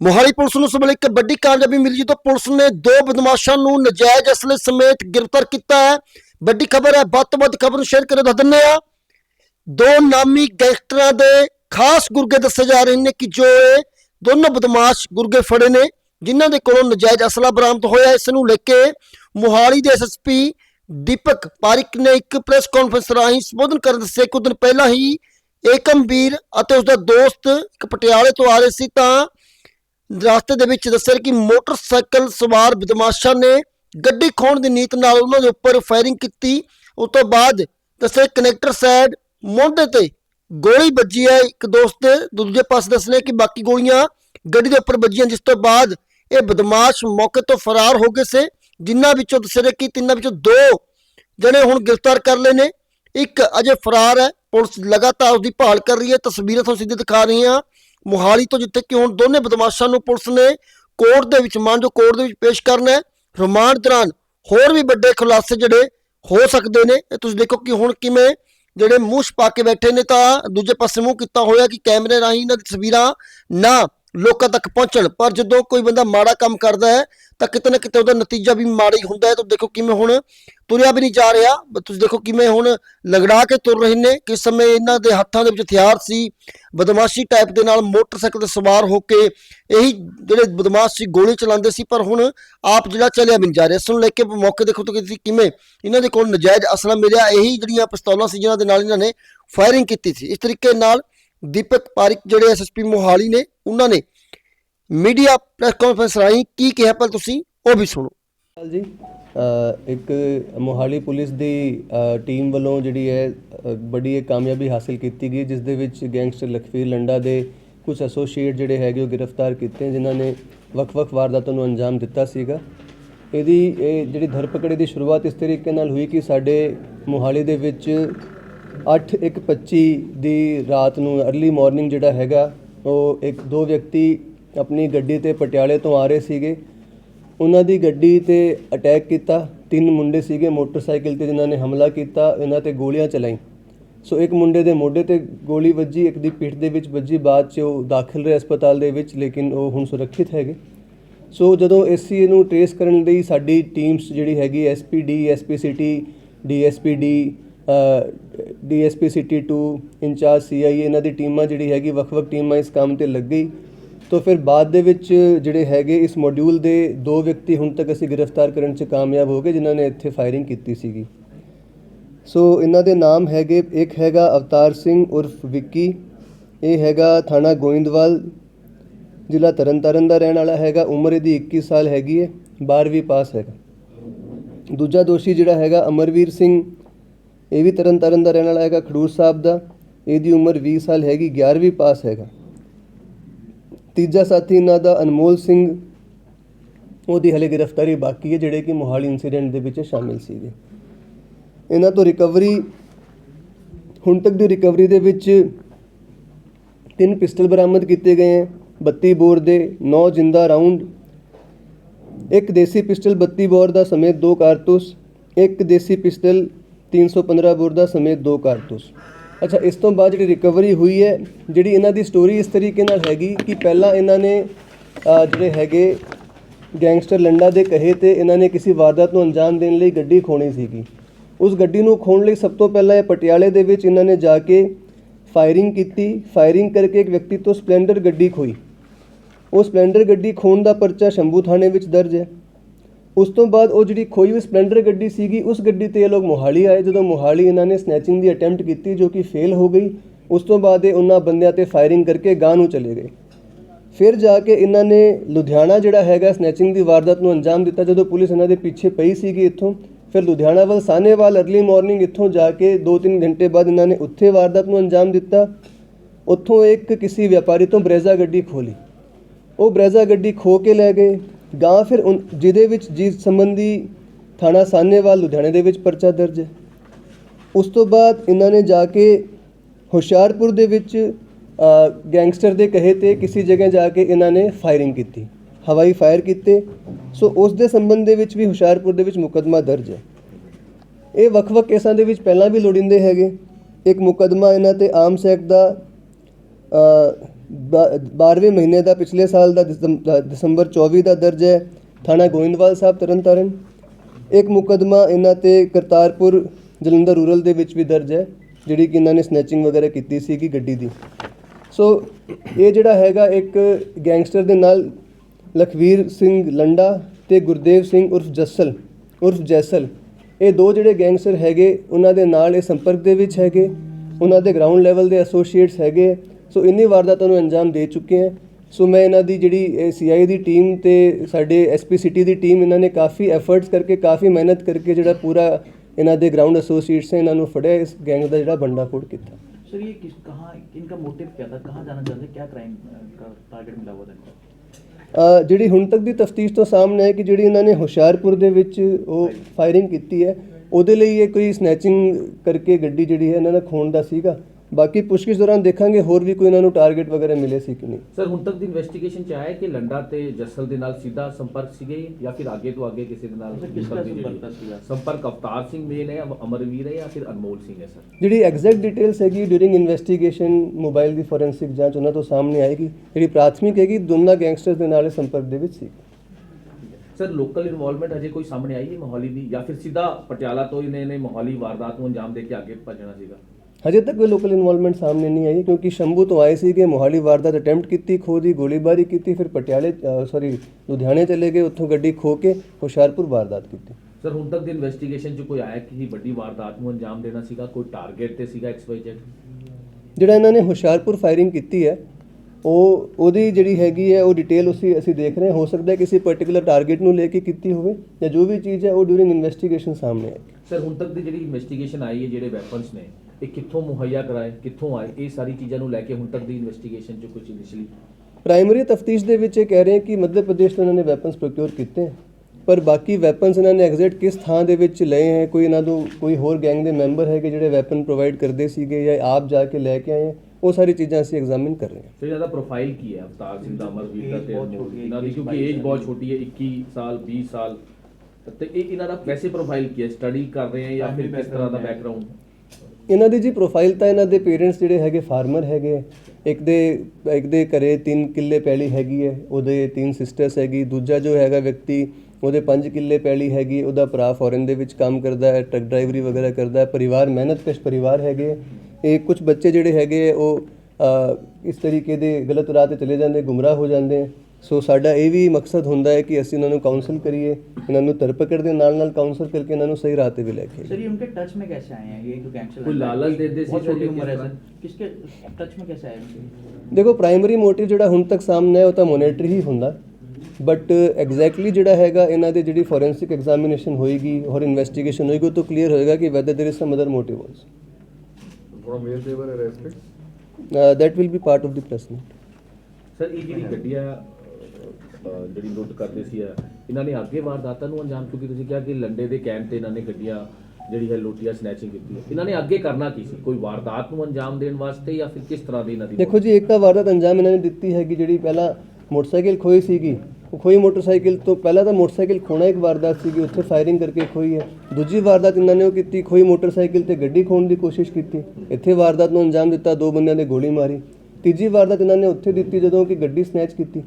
Mohali police ਨੂੰ ਸਵੇਲੇ ਇੱਕ ਵੱਡੀ ਕਾਮਯਾਬੀ ਮਿਲੀ ਜਦੋਂ ਪੁਲਿਸ ਨੇ ਦੋ ਬਦਮਾਸ਼ਾਂ ਨੂੰ ਨਜਾਇਜ਼ ਅਸਲੇ ਸਮੇਤ ਗ੍ਰਿਫਤਾਰ ਕੀਤਾ ਹੈ। ਵੱਡੀ ਖਬਰ ਹੈ, ਵੱਧ ਤੋਂ ਵੱਧ ਖਬਰ ਨੂੰ ਸ਼ੇਅਰ ਕਰਿਓ, ਦੱਸ ਦਿੰਦੇ ਆ ਦੋ ਨਾਮੀ ਗੈਂਗਸਟਰਾਂ ਦੇ ਖਾਸ ਗੁਰਗੇ ਦੱਸੇ ਜਾ ਰਹੇ ਨੇ ਕਿ ਜੋ ਇਹ ਦੋਨੋਂ ਬਦਮਾਸ਼ ਗੁਰਗੇ ਫੜੇ ਨੇ, ਜਿਨ੍ਹਾਂ ਦੇ ਕੋਲੋਂ ਨਜਾਇਜ਼ ਅਸਲਾ ਬਰਾਮਦ ਹੋਇਆ। ਇਸ ਨੂੰ ਲੈ ਕੇ ਮੋਹਾਲੀ ਦੇ ਐਸਐਸਪੀ ਦੀਪਕ ਪਾਰਿਕ ਨੇ ਇੱਕ ਪ੍ਰੈਸ ਕਾਨਫਰੰਸ ਰਾਹੀਂ ਸੰਬੋਧਨ ਕਰਨ ਦੱਸਿਆ, ਕੁਝ ਦਿਨ ਪਹਿਲਾਂ ਹੀ ਏਕਮਵੀਰ ਅਤੇ ਉਸ ਦਾ ਦੋਸਤ ਇੱਕ ਪਟਿਆਲੇ ਤੋਂ ਆ ਰਹੇ ਸੀ, ਤਾਂ ਰਸਤੇ ਦੇ ਵਿੱਚ ਦੱਸਿਆ ਕਿ ਮੋਟਰਸਾਈਕਲ ਸਵਾਰ ਬਦਮਾਸ਼ਾਂ ਨੇ ਗੱਡੀ ਖੋਣ ਦੀ ਨੀਤ ਨਾਲ ਉਹਨਾਂ ਦੇ ਉੱਪਰ ਫਾਇਰਿੰਗ ਕੀਤੀ। ਉਸ ਤੋਂ ਬਾਅਦ ਦੱਸਿਆ ਕਨੈਕਟਰ ਸਾਈਡ ਮੋਢੇ ਤੇ ਗੋਲੀ ਵੱਜੀ ਹੈ। ਇੱਕ ਦੋਸਤ ਦੇ ਦੂਜੇ ਪਾਸੇ ਦੱਸਨੇ ਕਿ ਬਾਕੀ ਗੋਲੀਆਂ ਗੱਡੀ ਦੇ ਉੱਪਰ ਵੱਜੀਆਂ, ਜਿਸ ਤੋਂ ਬਾਅਦ ਇਹ ਬਦਮਾਸ਼ ਮੌਕੇ ਤੋਂ ਫਰਾਰ ਹੋ ਗਏ ਸੇ। ਜਿਨ੍ਹਾਂ ਵਿੱਚੋਂ ਦੱਸਿਆ ਕਿ ਤਿੰਨਾਂ ਵਿੱਚੋਂ ਦੋ ਜਣੇ ਹੁਣ ਗ੍ਰਿਫਤਾਰ ਕਰ ਲਏ ਨੇ। ਇੱਕ ਅਜੇ ਫਰਾਰ ਹੈ। ਪੁਲਿਸ ਲਗਾਤਾਰ ਉਸਦੀ ਭਾਲ ਕਰ ਰਹੀ ਹੈ। ਤਸਵੀਰਾਂ ਤੁਹਾਨੂੰ ਸਿੱਧੇ ਦਿਖਾ ਰਹੀ ਹਾਂ ਮੋਹਾਲੀ ਤੋਂ ਜਿੱਥੇ ਕਿ ਹੁਣ ਦੋਨੇ ਬਦਮਾਸ਼ਾਂ ਨੂੰ ਪੁਲਿਸ ਨੇ ਕੋਰਟ ਦੇ ਵਿੱਚ ਮਾਨ ਜੋ ਕੋਰਟ ਦੇ ਵਿੱਚ ਪੇਸ਼ ਕਰਨਾ ਹੈ। ਰਿਮਾਂਡ ਦੌਰਾਨ ਹੋਰ ਵੀ ਵੱਡੇ ਖੁਲਾਸੇ ਜਿਹੜੇ ਹੋ ਸਕਦੇ ਨੇ। ਤੁਸੀਂ ਦੇਖੋ ਕਿ ਹੁਣ ਕਿਵੇਂ ਜਿਹੜੇ ਮੂੰਹ ਛਪਾ ਕੇ ਬੈਠੇ ਨੇ ਤਾਂ ਦੂਜੇ ਪਾਸੇ ਮੂੰਹ ਕੀਤਾ ਹੋਇਆ ਕਿ ਕੈਮਰੇ ਰਾਹੀਂ ਇਹਨਾਂ ਦੀ ਤਸਵੀਰਾਂ ਨਾ ਲੋਕਾਂ ਤੱਕ ਪਹੁੰਚਣ। ਪਰ ਜਦੋਂ ਕੋਈ ਬੰਦਾ ਮਾੜਾ ਕੰਮ ਕਰਦਾ ਹੈ, ਤਾਂ ਕਿਤੇ ਨਾ ਕਿਤੇ ਉਹਦਾ ਨਤੀਜਾ ਵੀ ਮਾੜਾ ਹੀ ਹੁੰਦਾ ਹੈ। ਤਾਂ ਦੇਖੋ ਕਿਵੇਂ ਹੁਣ ਤੁਰਿਆ ਵੀ ਨਹੀਂ ਜਾ ਰਿਹਾ। ਤੁਸੀਂ ਦੇਖੋ ਕਿਵੇਂ ਹੁਣ ਲਗੜਾ ਕੇ ਤੁਰ ਰਹੇ ਨੇ। ਕਿਸ ਸਮੇਂ ਇਹਨਾਂ ਦੇ ਹੱਥਾਂ ਦੇ ਵਿੱਚ ਹਥਿਆਰ ਸੀ। ਬਦਮਾਸ਼ੀ ਟਾਈਪ ਦੇ ਨਾਲ ਮੋਟਰਸਾਈਕਲ ਤੇ ਸਵਾਰ ਹੋ ਕੇ ਇਹੀ ਜਿਹੜੇ ਬਦਮਾਸ਼ ਸੀ, ਗੋਲੀ ਚਲਾਉਂਦੇ ਸੀ। ਪਰ ਹੁਣ ਆਪ ਜਿਹੜਾ ਚੱਲਿਆ ਵੀ ਨਹੀਂ ਜਾ ਰਿਹਾ। ਇਸ ਨੂੰ ਲੈ ਕੇ ਮੌਕੇ ਦੇਖੋ ਤਾਂ ਤੁਸੀਂ ਕਿਵੇਂ ਇਹਨਾਂ ਦੇ ਕੋਲ ਨਜਾਇਜ਼ ਅਸਲਾ ਮਿਲਿਆ। ਇਹੀ ਜਿਹੜੀਆਂ ਪਿਸਤੌਲਾਂ ਸੀ, ਜਿਨ੍ਹਾਂ ਦੇ ਨਾਲ ਇਹਨਾਂ ਨੇ ਫਾਇਰਿੰਗ ਕੀਤੀ ਸੀ। ਇਸ ਤਰੀਕੇ ਨਾਲ ਦੀਪਕ ਪਾਰਿਕ, ਜਿਹੜੇ ਐਸਐਸਪੀ ਮੋਹਾਲੀ ਨੇ ਉਹਨਾਂ ਨੇ ਮੀਡੀਆ ਪ੍ਰੈਸ ਕਾਨਫਰੰਸ ਰਾਹੀਂ ਕੀ ਕਿਹਾ ਪਰ ਤੁਸੀਂ ਉਹ ਵੀ ਸੁਣੋ। ਜੀ ਇੱਕ ਮੋਹਾਲੀ ਪੁਲਿਸ ਦੀ ਟੀਮ ਵੱਲੋਂ ਜਿਹੜੀ ਹੈ ਅ, ਬੜੀ ਇੱਕ ਕਾਮਯਾਬੀ ਹਾਸਲ ਕੀਤੀ ਗਈ ਜਿਸ ਦੇ ਵਿੱਚ ਗੈਂਗਸਟਰ ਲਖਵੀਰ ਲੰਡਾ ਦੇ ਕੁਝ ਐਸੋਸੀਏਟ ਜਿਹੜੇ ਹੈਗੇ ਉਹ ਗ੍ਰਿਫਤਾਰ ਕੀਤੇ ਜਿਨ੍ਹਾਂ ਨੇ ਵੱਖ-ਵੱਖ ਵਾਰਦਾਤਾਂ ਨੂੰ ਅੰਜਾਮ ਦਿੱਤਾ ਸੀਗਾ। ਇਹਦੀ ਇਹ ਜਿਹੜੀ ਧਰਪਕੜ ਦੀ ਸ਼ੁਰੂਆਤ ਇਸ ਤਰੀਕੇ ਨਾਲ ਹੋਈ ਕਿ ਸਾਡੇ ਮੋਹਾਲੀ ਦੇ ਵਿੱਚ 8/1/25 ਦੀ ਰਾਤ ਨੂੰ अर्ਲੀ ਮਾਰਨਿੰਗ ਜਿਹੜਾ ਹੈਗਾ ਉਹ ਇੱਕ, ਦੋ ਵਿਅਕਤੀ ਆਪਣੀ ਗੱਡੀ ਤੇ ਪਟਿਆਲੇ ਤੋਂ ਆ ਰਹੇ ਸੀਗੇ। ਉਹਨਾਂ ਦੀ ਗੱਡੀ ਤੇ ਅਟੈਕ ਕੀਤਾ। ਤਿੰਨ ਮੁੰਡੇ ਸੀਗੇ ਮੋਟਰਸਾਈਕਲ ਤੇ ਜਿਨ੍ਹਾਂ ਨੇ ਹਮਲਾ ਕੀਤਾ, ਇਹਨਾਂ ਤੇ ਗੋਲੀਆਂ ਚਲਾਈ ਸੋ ਇੱਕ ਮੁੰਡੇ ਦੇ ਮੋਢੇ ਤੇ ਗੋਲੀ ਵੱਜੀ, ਇੱਕ ਦੀ ਪਿੱਠ ਦੇ ਵਿੱਚ ਵੱਜੀ, ਬਾਅਦ ਚ ਉਹ ਦਾਖਲ ਰਹੇ ਹਸਪਤਾਲ ਦੇ ਵਿੱਚ, ਲੇਕਿਨ ਉਹ ਹੁਣ ਸੁਰੱਖਿਅਤ ਹੈਗੇ। ਸੋ ਜਦੋਂ ਐਸਸੀ ਨੂੰ ਟ੍ਰੇਸ ਕਰਨ ਲਈ ਸਾਡੀ ਟੀਮਸ ਜਿਹੜੀ ਹੈਗੀ SPD SPCT DSPD DSP city 2 in charge CIA ਇਹਨਾਂ ਦੀ ਟੀਮਾਂ ਜਿਹੜੀ ਹੈਗੀ, ਵੱਖ-ਵੱਖ ਟੀਮਾਂ ਇਸ ਕੰਮ ਤੇ ਲੱਗ ਗਈ। ਤੋਂ ਫਿਰ ਬਾਅਦ ਦੇ ਵਿੱਚ ਜਿਹੜੇ ਹੈਗੇ, ਇਸ ਮੋਡਿਊਲ ਦੇ ਦੋ ਵਿਅਕਤੀ ਹੁਣ ਤੱਕ ਅਸੀਂ ਗ੍ਰਿਫਤਾਰ ਕਰਨ 'ਚ ਕਾਮਯਾਬ ਹੋ ਗਏ, ਜਿਨ੍ਹਾਂ ਨੇ ਇੱਥੇ ਫਾਇਰਿੰਗ ਕੀਤੀ ਸੀਗੀ। ਸੋ ਇਹਨਾਂ ਦੇ ਨਾਮ ਹੈਗੇ, ਇੱਕ ਹੈਗਾ ਅਵਤਾਰ ਸਿੰਘ ਉਰਫ ਵਿੱਕੀ, ਇਹ ਹੈਗਾ ਥਾਣਾ ਗੋਇੰਦਵਾਲ, ਜ਼ਿਲ੍ਹਾ ਤਰਨਤਾਰਨ ਦਾ ਰਹਿਣ ਵਾਲਾ ਹੈਗਾ, ਉਮਰ ਇਹਦੀ 21 ਸਾਲ ਹੈਗੀ ਹੈ 12ਵੀਂ ਪਾਸ ਹੈਗਾ। ਦੂਜਾ ਦੋਸ਼ੀ ਜਿਹੜਾ ਹੈਗਾ ਅਮਰਵੀਰ ਸਿੰਘ ਇਹ ਵੀ ਤਰਨਤਾਰਨ ਦਾ ਰਹਿਣ ਵਾਲਾ ਹੈਗਾ, ਖਡੂਰ ਸਾਹਿਬ ਦਾ। ਇਹਦੀ ਉਮਰ 20 ਸਾਲ ਹੈਗੀ 11ਵੀਂ ਪਾਸ ਹੈਗਾ। ਤੀਜਾ ਸਾਥੀ ਇਹਨਾਂ ਦਾ ਅਨਮੋਲ ਸਿੰਘ। ਉਹਦੀ ਹਲੇ ਗ੍ਰਿਫਤਾਰੀ ਬਾਕੀ ਹੈ, ਜਿਹੜੇ ਕਿ ਮੋਹਾਲੀ ਇਨਸੀਡੈਂਟ ਦੇ ਵਿੱਚ ਸ਼ਾਮਿਲ ਸੀਗੇ। ਇਹਨਾਂ ਤੋਂ ਰਿਕਵਰੀ ਹੁਣ ਤੱਕ ਦੀ ਰਿਕਵਰੀ ਦੇ ਵਿੱਚ ਤਿੰਨ ਪਿਸਟਲ ਬਰਾਮਦ ਕੀਤੇ ਗਏ ਹੈ 32 ਬੋਰ ਦੇ 9 ਜਿੰਦਾ ਰਾਉਂਡ। ਇੱਕ ਦੇਸੀ ਪਿਸਟਲ 32 ਬੋਰ ਦਾ ਸਮੇਤ ਦੋ ਕਾਰਤੂਸ, ਇੱਕ ਦੇਸੀ ਪਿਸਟਲ 315 ਬੋਰ ਦਾ ਸਮੇਤ ਦੋ ਕਾਰਤੂਸ। ਅੱਛਾ, ਇਸ ਤੋਂ ਬਾਅਦ ਜਿਹੜੀ ਰਿਕਵਰੀ ਹੋਈ ਹੈ, ਜਿਹੜੀ ਇਹਨਾਂ ਦੀ ਸਟੋਰੀ ਇਸ ਤਰੀਕੇ ਨਾਲ ਹੈਗੀ ਕਿ ਪਹਿਲਾਂ ਇਹਨਾਂ ਨੇ ਜਿਹੜੇ ਹੈਗੇ ਗੈਂਗਸਟਰ ਲੰਡਾ ਦੇ ਕਹੇ ਤੇ ਇਹਨਾਂ ਨੇ ਕਿਸੇ ਵਾਰਦਾਤ ਨੂੰ ਅੰਜਾਮ ਦੇਣ ਲਈ ਗੱਡੀ ਖੋਣੀ ਸੀਗੀ। ਉਸ ਗੱਡੀ ਨੂੰ ਖੋਣ ਲਈ ਸਭ ਤੋਂ ਪਹਿਲਾਂ ਇਹ ਪਟਿਆਲੇ ਦੇ ਵਿੱਚ ਇਹਨਾਂ ਨੇ ਜਾ ਕੇ ਫਾਇਰਿੰਗ ਕੀਤੀ। ਫਾਇਰਿੰਗ ਕਰਕੇ ਇੱਕ ਵਿਅਕਤੀ ਤੋਂ ਸਪਲੈਂਡਰ ਗੱਡੀ ਖੋਈ। ਉਹ ਸਪਲੈਂਡਰ ਗੱਡੀ ਖੋਣ ਦਾ ਪਰਚਾ ਸ਼ੰਭੂ ਥਾਣੇ ਵਿੱਚ ਦਰਜ ਹੈ। ਉਸ ਤੋਂ ਬਾਅਦ ਉਹ ਜਿਹੜੀ ਖੋਈ ਹੋਈ ਸਪਲੈਂਡਰ ਗੱਡੀ ਸੀਗੀ, ਉਸ ਗੱਡੀ ਤੇ ਇਹ ਲੋਕ ਮੋਹਾਲੀ ਆਏ। ਜਦੋਂ ਮੋਹਾਲੀ ਇਹਨਾਂ ਨੇ ਸਨੈਚਿੰਗ ਦੀ ਅਟੈਂਪਟ ਕੀਤੀ ਜੋ ਕਿ ਫੇਲ ਹੋ ਗਈ, ਉਸ ਤੋਂ ਬਾਅਦ ਇਹ ਉਹਨਾਂ ਬੰਦਿਆਂ ਤੇ ਫਾਇਰਿੰਗ ਕਰਕੇ ਗਾਂ ਨੂੰ ਚਲੇ ਗਏ। ਫਿਰ ਜਾ ਕੇ ਇਹਨਾਂ ਨੇ ਲੁਧਿਆਣਾ ਜਿਹੜਾ ਹੈਗਾ ਸਨੈਚਿੰਗ ਦੀ ਵਾਰਦਾਤ ਨੂੰ ਅੰਜਾਮ ਦਿੱਤਾ। ਜਦੋਂ ਪੁਲਿਸ ਇਹਨਾਂ ਦੇ ਪਿੱਛੇ ਪਈ ਸੀਗੀ ਇੱਥੋਂ, ਫਿਰ ਲੁਧਿਆਣਾ ਵੱਲ ਸਾਨੇਵਾਲ अर्ਲੀ ਮਾਰਨਿੰਗ ਇੱਥੋਂ ਜਾ ਕੇ 2-3 ਘੰਟੇ ਬਾਅਦ ਇਹਨਾਂ ਨੇ ਉੱਥੇ ਵਾਰਦਾਤ ਨੂੰ ਅੰਜਾਮ ਦਿੱਤਾ। ਉੱਥੋਂ ਇੱਕ ਕਿਸੇ ਵਪਾਰੀ ਤੋਂ ਬਰੇਜ਼ਾ ਗੱਡੀ ਖੋਲੀ ਉਹ ਬਰੇਜ਼ਾ ਗੱਡੀ ਖੋ ਕੇ ਲੈ ਗਏ। ਗਾਂ ਫਿਰ ਉਨ- ਜਿਹਦੇ ਵਿੱਚ ਜਿਸ ਸੰਬੰਧੀ ਥਾਣਾ ਸਾਨੇਵਾਲ ਲੁਧਿਆਣੇ ਦੇ ਵਿੱਚ ਪਰਚਾ ਦਰਜ ਹੈ। ਉਸ ਤੋਂ ਬਾਅਦ ਇਹਨਾਂ ਨੇ ਜਾ ਕੇ ਹੁਸ਼ਿਆਰਪੁਰ ਦੇ ਵਿੱਚ ਗੈਂਗਸਟਰ ਦੇ ਕਹੇ ਤੇ ਕਿਸੇ ਜਗ੍ਹਾ ਜਾ ਕੇ ਇਹਨਾਂ ਨੇ ਫਾਇਰਿੰਗ ਕੀਤੀ, ਹਵਾਈ ਫਾਇਰ ਕੀਤੇ। ਸੋ ਉਸ ਦੇ ਸੰਬੰਧ ਦੇ ਵਿੱਚ ਵੀ ਹੁਸ਼ਿਆਰਪੁਰ ਦੇ ਵਿੱਚ ਮੁਕੱਦਮਾ ਦਰਜ ਹੈ। ਇਹ ਵੱਖ-ਵੱਖ ਕੇਸਾਂ ਦੇ ਵਿੱਚ ਪਹਿਲਾਂ ਵੀ ਲੋੜਿੰਦੇ ਹੈਗੇ। ਇੱਕ ਮੁਕੱਦਮਾ ਇਹਨਾਂ ਤੇ ਆਮ ਐਕਟ ਦਾ 12ਵੇਂ ਮਹੀਨੇ ਦਾ ਪਿਛਲੇ ਸਾਲ ਦਾ ਦਸੰਬ- ਦਸੰਬਰ 24 ਦਾ ਦਰਜ ਹੈ। ਥਾਣਾ ਗੋਇੰਦਵਾਲ ਸਾਹਿਬ, ਤਰਨਤਾਰਨ। ਇੱਕ ਮੁਕਦਮਾ ਇਹਨਾਂ ਤੇ ਕਰਤਾਰਪੁਰ ਜਲੰਧਰ ਰੂਰਲ ਦੇ ਵਿੱਚ ਵੀ ਦਰਜ ਹੈ, ਜਿਹੜੀ ਕਿ ਇਹਨਾਂ ਨੇ ਸਨੈਚਿੰਗ ਵਗੈਰਾ ਕੀਤੀ ਸੀ ਕਿ ਗੱਡੀ ਦੀ। ਸੋ, ਇਹ ਜਿਹੜਾ ਹੈਗਾ ਇੱਕ ਗੈਂਗਸਟਰ ਦੇ ਨਾਲ ਲਖਵੀਰ ਸਿੰਘ ਲੰਡਾ ਤੇ ਗੁਰਦੇਵ ਸਿੰਘ ਉਰਫ ਜੱਸਲ, ਉਰਫ ਜੈਸਲ। ਇਹ ਦੋ ਜਿਹੜੇ ਗੈਂਗਸਟਰ ਹੈਗੇ, ਉਹਨਾਂ ਦੇ ਨਾਲ ਇਹ ਸੰਪਰਕ ਦੇ ਵਿੱਚ ਹੈਗੇ, ਉਹਨਾਂ ਦੇ ਗਰਾਊਂਡ ਲੈਵਲ ਦੇ ਐਸੋਸੀਏਟਸ ਹੈਗੇ ਸੋ ਇੰਨੀ ਵਾਰਦਾਤਾਂ ਨੂੰ ਅੰਜਾਮ ਦੇ ਚੁੱਕੇ ਹੈ ਸੋ ਮੈਂ ਇਹਨਾਂ ਦੀ ਜਿਹੜੀ ਸੀਆਈ ਦੀ ਟੀਮ ਤੇ ਸਾਡੇ ਐਸਪੀ ਸਿਟੀ ਦੀ ਟੀਮ ਇਹਨਾਂ ਨੇ ਕਾਫੀ ਐਫਰਟਸ ਕਰਕੇ ਕਾਫੀ ਮਿਹਨਤ ਕਰਕੇ ਜਿਹੜਾ ਪੂਰਾ ਇਹਨਾਂ ਦੇ ਗਰਾਊਂਡ ਐਸੋਸੀਏਟਸ ਹੈ ਇਹਨਾਂ ਨੂੰ ਫੜਿਆ ਇਸ ਗੈਂਗ ਦਾ ਜਿਹੜਾ ਬੰਡਾਫੋੜ ਕੀਤਾ सर ये किस कहाँ इनका मोटिव क्या था कहाँ जाना चाहते क्या क्राइम का टारगेट मिला हुआ था इनको ਅ, ਜਿਹੜੀ ਹੁਣ ਤੱਕ ਦੀ ਤਫਤੀਸ਼ ਤੋਂ ਸਾਹਮਣੇ ਹੈ ਕਿ ਜਿਹੜੀ ਇਹਨਾਂ ਨੇ ਹੁਸ਼ਿਆਰਪੁਰ ਦੇ ਵਿੱਚ ਉਹ ਫਾਇਰਿੰਗ ਕੀਤੀ ਹੈ ਉਹਦੇ ਲਈ ਇਹ ਕੋਈ ਸਨੈਚਿੰਗ ਕਰਕੇ ਗੱਡੀ ਜਿਹੜੀ ਹੈ ਇਹਨਾਂ ਦਾ ਖੋਣ ਦਾ ਸੀਗਾ ਬਾਕੀ ਪੁੱਛਗਿੱਛ ਦੌਰਾਨ ਦੇਖਾਂਗੇ ਹੋਰ ਵੀ ਕੋਈ ਇਹਨਾਂ ਨੂੰ ਟਾਰਗੇਟ ਵਗੈਰਾ ਮਿਲੇ ਸੀ ਕਿ ਨਹੀਂ। ਸਰ ਹੁਣ ਤੱਕ ਦੀ ਇਨਵੈਸਟੀਗੇਸ਼ਨ ਚ ਆਇਆ ਹੈ ਕਿ ਲੰਡਾ ਤੇ ਜੱਸਲ ਦੇ ਨਾਲ ਸਿੱਧਾ ਸੰਪਰਕ ਸੀਗੇ ਜਾਂ ਫਿਰ ਅੱਗੇ ਤੋਂ ਅੱਗੇ ਕਿਸੇ ਦੇ ਨਾਲ ਸਰ, ਕਿਸ ਤਰ੍ਹਾਂ ਦੀ ਜਿਹੜੀ- ਸੰਪਰਕ ਅਵਤਾਰ ਸਿੰਘ ਮੇਨ ਹੈ ਅਮਰਵੀਰ ਹੈ ਜਾਂ ਫਿਰ ਅਨਮੋਲ ਸਿੰਘ ਹੈ ਸਰ? ਜਿਹੜੀ ਐਗਜ਼ੈਕਟ ਡਿਟੇਲਸ ਹੈਗੀ ਡਿਊਰਿੰਗ ਇਨਵੈਸਟੀਗੇਸ਼ਨ ਮੋਬਾਈਲ ਦੀ ਫੋਰੈਂਸਿਕ ਜਾਂਚ ਉਹਨਾਂ ਤੋਂ ਸਾਹਮਣੇ ਆਏਗੀ। ਜਿਹੜੀ ਪ੍ਰਾਥਮਿਕ ਹੈਗੀ ਦੋਨਾਂ ਗੈਂਗਸਟਰਸ ਦੇ ਨਾਲ ਸੰਪਰਕ ਦੇ ਵਿੱਚ ਸੀ। ਸਰ ਲੋਕਲ ਇਨਵੋਲਵਮੈਂਟ ਅਜੇ ਕੋਈ ਸਾਹਮਣੇ ਆਈ ਹੈ ਮੋਹਾਲੀ ਦੀ ਜਾਂ ਫਿਰ ਸਿੱਧਾ ਪਟਿਆਲਾ ਤੋਂ ਇਹਨੇ ਨੇ ਮੋਹਾਲੀ ਵਾਰਦਾਤ ਨੂੰ ਅੰਜਾਮ ਦੇ ਕੇ ਅੱਗੇ ਭੱਜਣਾ ਸੀਗਾ? ਹਜੇ ਤੱਕ ਕੋਈ ਲੋਕਲ ਇਨਵੋਲਵਮੈਂਟ ਸਾਹਮਣੇ ਨਹੀਂ ਆਈ ਕਿਉਂਕਿ ਸ਼ੰਭੂ ਤੋਂ ਆਏ ਸੀਗੇ ਮੋਹਾਲੀ ਵਾਰਦਾਤ ਅਟੈਂਪਟ ਕੀਤੀ ਦੀ ਗੋਲੀਬਾਰੀ ਕੀਤੀ ਫਿਰ ਪਟਿਆਲੇ ਸੌਰੀ ਲੁਧਿਆਣੇ ਚਲੇ ਗਏ ਉੱਥੋਂ ਗੱਡੀ ਖੋ ਕੇ ਹੁਸ਼ਿਆਰਪੁਰ ਵਾਰਦਾਤ ਕੀਤੀ। ਸਰ ਹੁਣ ਤੱਕ ਦੀ ਇਨਵੈਸਟੀਗੇਸ਼ਨ ਚ ਕੋਈ ਆਇਆ ਕਿ ਵੱਡੀ ਵਾਰਦਾਤ ਨੂੰ ਅੰਜਾਮ ਦੇਣਾ ਸੀਗਾ ਕੋਈ ਟਾਰਗੇਟ ਤੇ ਸੀਗਾ XYZ ਜਿਹੜਾ ਇਹਨਾਂ ਨੇ ਹੁਸ਼ਿਆਰਪੁਰ ਫਾਇਰਿੰਗ ਕੀਤੀ ਹੈ ਉਹ ਉਹਦੀ ਜਿਹੜੀ ਹੈਗੀ ਹੈ ਉਹ ਡਿਟੇਲ ਉਸੇ ਅਸੀਂ ਦੇਖ ਰਹੇ ਹਾਂ। ਹੋ ਸਕਦਾ ਹੈ ਕਿਸੇ ਪਾਰਟਿਕੂਲਰ ਟਾਰਗੇਟ ਨੂੰ ਲੈ ਕੇ ਕੀਤੀ ਹੋਵੇ ਜਾਂ ਜੋ ਵੀ ਚੀਜ਼ ਹੈ ਉਹ ਡਿਊਰਿੰਗ ਇਨਵੈਸਟੀਗੇਸ਼ਨ ਸਾਹਮਣੇ ਆਏਗੀ ਸਰ ਹੁਣ ਤੱਕ ਦੀ ਜਿਹੜੀ ਇਨਵੈਸਟੀਗੇਸ਼ਨ ਆਈ ਹੈ ਜਿਹੜੇ ਵੈਪਨਸ ਨੇ ਇਹ ਕਿੱਥੋਂ ਮੁਹੱਈਆ ਕਰਾਏ ਕਿੱਥੋਂ ਆਏ ਇਹ ਸਾਰੀ ਚੀਜ਼ਾਂ ਨੂੰ ਲੈ ਕੇ ਹੁਣ ਤੱਕ ਦੀ ਇਨਵੈਸਟੀਗੇਸ਼ਨ ਚ ਕੁਝ ਇਨੀਸ਼ੀਅਲੀ ਪ੍ਰਾਇਮਰੀ ਤਫਤੀਸ਼ ਦੇ ਵਿੱਚ ਇਹ ਕਹਿ ਰਹੇ ਕਿ ਮੱਧ ਪ੍ਰਦੇਸ਼ ਤੋਂ ਇਹਨਾਂ ਨੇ ਵੈਪਨਸ ਪ੍ਰੋਕਿਉਰ ਕੀਤੇ ਪਰ ਬਾਕੀ ਵੈਪਨਸ ਇਹਨਾਂ ਨੇ ਐਗਜ਼ੈਕਟ ਕਿਸ ਥਾਂ ਦੇ ਵਿੱਚ ਲਏ ਹੈ? ਕੋਈ ਇਹਨਾਂ ਤੋਂ ਕੋਈ ਹੋਰ ਗੈਂਗ ਦੇ ਮੈਂਬਰ ਹੈਗੇ ਜਿਹੜੇ ਵੈਪਨ ਪ੍ਰੋਵਾਈਡ ਕਰਦੇ ਸੀਗੇ ਜਾਂ ਆਪ ਜਾ ਕੇ ਲੈ ਕੇ ਆਏ? ਉਹ ਸਾਰੀ ਚੀਜ਼ਾਂ ਅਸੀਂ ਐਗਜ਼ਾਮਿਨ ਕਰ ਰਹੇ ਹਾਂ। ਸੋ ਇਹਨਾਂ ਦਾ ਪ੍ਰੋਫਾਈਲ ਕੀ ਹੈ? ਅਵਤਾਰ ਸਿੰਘ ਦਾ ਅਮਰਵੀਰ ਦਾ ਤੇ ਇਹਨਾਂ ਦੀ 21 ਕਿਉਂਕਿ ਏਜ ਬਹੁਤ। ਛੋਟੀ ਹੈ 21 ਸਾਲ 20 ਸਾਲ। ਤੇ ਇਹ ਇਹਨਾਂ ਦਾ ਵੈਸੇ ਪ੍ਰੋਫਾਈਲ ਕੀ ਹੈ? ਸਟੱਡੀ ਕਰ ਰਹੇ ਹੈ ਜਾਂ ਫਿਰ ਕਿਸ ਤਰ੍ਹਾਂ ਦਾ। ਬੈਕਗ੍ਰਾਉਂਡ ਇਹਨਾਂ ਦੀ ਜੀ ਪ੍ਰੋਫਾਈਲ ਤਾਂ ਇਹਨਾਂ ਦੇ ਪੇਰੈਂਟਸ ਜਿਹੜੇ ਹੈਗੇ ਫਾਰਮਰ ਹੈਗੇ ਇੱਕ ਦੇ ਇੱਕ ਦੇ ਘਰੇ 3 ਕਿੱਲੇ ਪੈਲੀ ਹੈਗੀ ਹੈ, ਉਹਦੇ ਤਿੰਨ ਸਿਸਟਰਸ ਹੈਗੀ, ਦੂਜਾ ਜੋ ਹੈਗਾ ਵਿਅਕਤੀ, ਉਹਦੇ 5 ਕਿੱਲੇ ਪੈਲੀ ਹੈਗੀ, ਉਹਦਾ ਭਰਾ ਫੋਰਨ ਦੇ ਵਿੱਚ ਕੰਮ ਕਰਦਾ ਹੈ ਟਰੱਕ ਡਰਾਈਵਰੀ ਵਗੈਰਾ ਕਰਦਾ ਹੈ, ਪਰਿਵਾਰ ਮਿਹਨਤਕਸ਼ ਪਰਿਵਾਰ ਹੈਗੇ ਇਹ ਕੁਝ ਬੱਚੇ ਜਿਹੜੇ ਹੈਗੇ ਉਹ ਇਸ ਤਰੀਕੇ ਦੇ ਗਲਤ ਰਾਹ ਤੇ ਚਲੇ ਜਾਂਦੇ, ਗੁੰਮਰਾਹ ਹੋ ਜਾਂਦੇ ਸੋ ਸਾਡਾ ਇਹ ਵੀ ਮਕਸਦ ਹੁੰਦਾ ਹੈ ਕਿ ਅਸੀਂ ਇਹਨਾਂ ਨੂੰ ਕਾਉਂਸਲ ਕਰੀਏ ਇਹਨਾਂ ਨੂੰ ਧਰਪਕੜ ਦੇ ਨਾਲ ਨਾਲ ਕਾਉਂਸਲ ਕਰਕੇ ਇਹਨਾਂ ਨੂੰ ਸਹੀ ਰਾਹ ਤੇ ਵੀ ਲੈ ਕੇ ਆਈਏ। सर ये उनके टच में कैसे आए हैं ये जो गैंगस्टर कोई लड़का है, लालच दे दे बहुत सी छोटी सर, उम्र है किस सर किसके टच में कैसे आए उनके ਦੇਖੋ ਪ੍ਰਾਇਮਰੀ ਮੋਟਿਵ ਜਿਹੜਾ ਹੁਣ ਤੱਕ ਸਾਹਮਣੇ ਆਇਆ ਉਹ ਤਾਂ ਮੋਨਿਟਰੀ ਹੀ ਹੁੰਦਾ ਬਟ ਐਗਜ਼ੈਕਟਲੀ ਜਿਹੜਾ ਹੈਗਾ ਇਹਨਾਂ ਦੇ ਜਿਹੜੀ ਫੋਰੈਂਸਿਕ ਐਗਜ਼ਾਮੀਨੇਸ਼ਨ ਹੋਏਗੀ ਔਰ ਇਨਵੈਸਟੀਗੇਸ਼ਨ ਹੋਏਗੀ ਉਹ ਤੋਂ ਕਲੀਅਰ ਹੋਏਗਾ ਕਿ whether there is some other motive also From where they were arrested? uh, that will be part of the press note sir ਇਹ ਜਿਹੜੀ ਗੱਡੀਆਂ ਅਹ, ਅਹ, ਜਿਹੜੀ ਲੁੱਟ ਕਰਦੇ ਸੀ ਇਹਨਾਂ ਨੇ ਅੱਗੇ ਵਾਰਦਾਤਾਂ ਨੂੰ ਅੰਜਾਮ ਕਿਉਂਕਿ ਤੁਸੀਂ ਕਿਹਾ ਕਿ ਲੰਡੇ ਦੇ ਕੈਂਪ ਤੇ ਇਹਨਾਂ ਨੇ ਗੱਡੀਆਂ ਜਿਹੜੀ ਹੈ ਲੁੱਟੀਆਂ ਸਨੈਚਿੰਗ ਕੀਤੀ ਹੈ। ਇਹਨਾਂ ਨੇ ਅੱਗੇ ਕਰਨਾ ਕੀ ਸੀ? ਕੋਈ ਵਾਰਦਾਤ ਨੂੰ ਅੰਜਾਮ ਦੇਣ ਵਾਸਤੇ ਜਾਂ ਫਿਰ ਕਿਸ ਤਰ੍ਹਾਂ ਦੀ ਇਹਨਾਂ ਦੀ ਦੇਖੋ ਜੀ, ਇੱਕ ਤਾਂ ਵਾਰਦਾਤ ਅੰਜਾਮ ਇਹਨਾਂ ਨੇ ਦਿੱਤੀ ਹੈਗੀ ਜਿਹੜੀ ਪਹਿਲਾਂ ਮੋਟਰਸਾਈਕਲ ਖੋਈ ਸੀਗੀ। ਉਹ ਖੋਈ ਮੋਟਰਸਾਈਕਲ ਤੋਂ ਪਹਿਲਾਂ ਤਾਂ ਮੋਟਰਸਾਈਕਲ ਖੋਣਾ ਇੱਕ ਵਾਰਦਾਤ ਸੀਗੀ, ਉੱਥੇ ਫਾਇਰਿੰਗ ਕਰਕੇ ਖੋਈ ਹੈ। ਦੂਜੀ ਵਾਰਦਾਤ ਇਹਨਾਂ ਨੇ ਉਹ ਕੀਤੀ ਖੋਈ ਮੋਟਰਸਾਈਕਲ ਤੇ ਗੱਡੀ ਖੋਣ ਦੀ ਕੋਸ਼ਿਸ਼ ਕੀਤੀ। ਇੱਥੇ ਵਾਰਦਾਤ ਨੂੰ ਅੰਜਾਮ ਦਿੱਤਾ, ਦੋ ਬੰਦਿਆਂ ਨੇ ਗੋਲੀ ਮਾਰੀ। ਤੀਜੀ ਵਾਰਦਾਤ ਇਹਨਾਂ ਨੇ ਉੱਥੇ ਦਿੱਤੀ ਜਦੋਂ ਕਿ ਗੱਡੀ ਸਨੈਚ ਕੀਤੀ।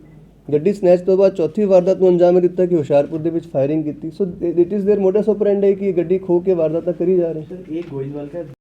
ਗੱਡੀ ਸਨੈਚ ਤੋਂ ਬਾਅਦ ਚੌਥੀ ਵਾਰਦਾਤ ਨੂੰ ਅੰਜਾਮ ਇਹ ਦਿੱਤਾ ਕਿ ਹੁਸ਼ਿਆਰਪੁਰ ਦੇ ਵਿੱਚ ਫਾਇਰਿੰਗ ਕੀਤੀ so it is their modus operandi ਕਿ ਇਹ ਗੱਡੀ ਖੋ ਕੇ ਵਾਰਦਾਤਾਂ ਕਰੀ ਜਾ ਰਹੇ सर एक गोइंदवाल का